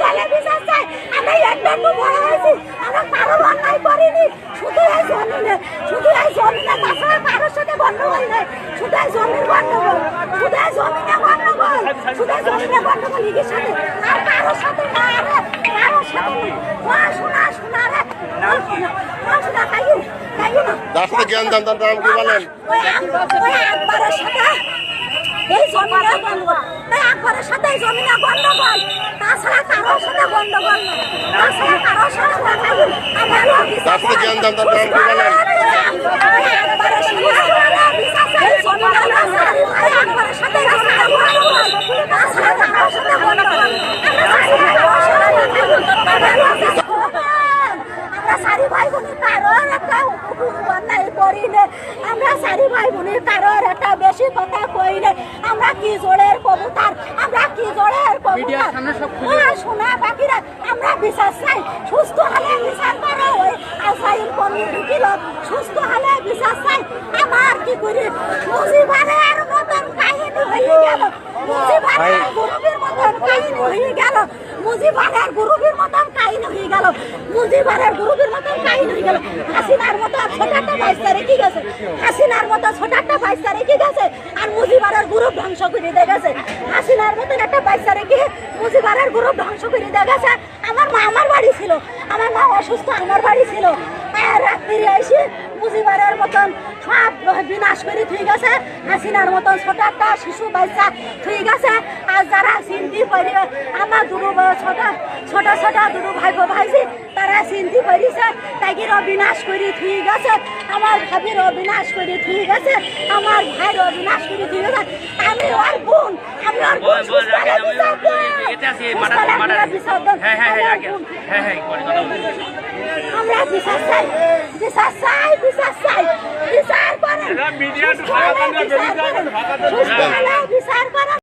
হলে বিচার চাই আমরা একটু বড় হয়েছি। আমরা কারোর অন্যায় করিনি। শুধু এই জমিনে শুধু এই জমিনে তাছাড়া কারোর সাথে গন্ডগোল নেই। শুধু এই জমির গন্ডগোল শুধু এই জমিনে গন্ডগোল শুধু এই জমিনে গন্ডগোল লিগের সাথে। আর কারোর সাথে না রে কারোর সাথে না। শোনা শোনা রে। শোনা না। যার জ্ঞান দান নাম কি বলেন? ওই আক- সাথে এই জমিনে গন্ডগোল। গন্ডগোল না তাছাড়া আমরা ভাই বোনের কারোর একটা বেশি কথা কই না। আমরা কি জোরের কবুতর? আমরা কি জোরের কবুতর? শোনা বাকিরা আমরা বিচার চাই সুস্থ হলে বিচার করো ওই আসাইল কর্মী ঢুকিল সুস্থ হলে বিচার চাই। আমার কি করি? মুজিবারের মতন কাহিনী হয়ে গেল। মুজিবারের গুরুবীর মতন কাহিনী হয়ে গেল মুজিবারের গুরুবীর মতন কাহিনী হয়ে গেল মুজিবারের গেল। হাসিনার মতো ছোট একটা বাইশটা রেখে গেছে? আর মুজিবারের গ্রুপ ধ্বংস করে দিয়ে গেছে। হাসিনার মতন একটা বাইশটা রেখে মুজিবারের গ্রুপ ধ্বংস করে দিয়ে গেছে? আমার মা আমার বাড়ি ছিল। আমার মা অসুস্থ, আমার বাড়ি ছিল। রাত্রি এসে মুজিবারের মতন সব বিনাশ করে থুই গেছে। হাসিনার মতন ছোট একটা শিশু, বাচ্চা থুই গেছে। আর যারা চিন্তি করে আমার দুটো ছোট ছোট ছোট দুটো ভাই বোন চিন্তি করেছে তাইকেরও বিনাশ করে থুই গেছে। আমার ভাবিরও বিনাশ করে থুই গেছে। আমার ভাইরও বিনাশ করে থুই গেছে। আমি ওর বোন আমি ওর বোন। হ্যাঁ, হ্যাঁ, হ্যাঁ, আমার। হ্যাঁ, হ্যাঁ, বিচার চাই। বিচার চাই বিচার চাই। করেন বিচার করেন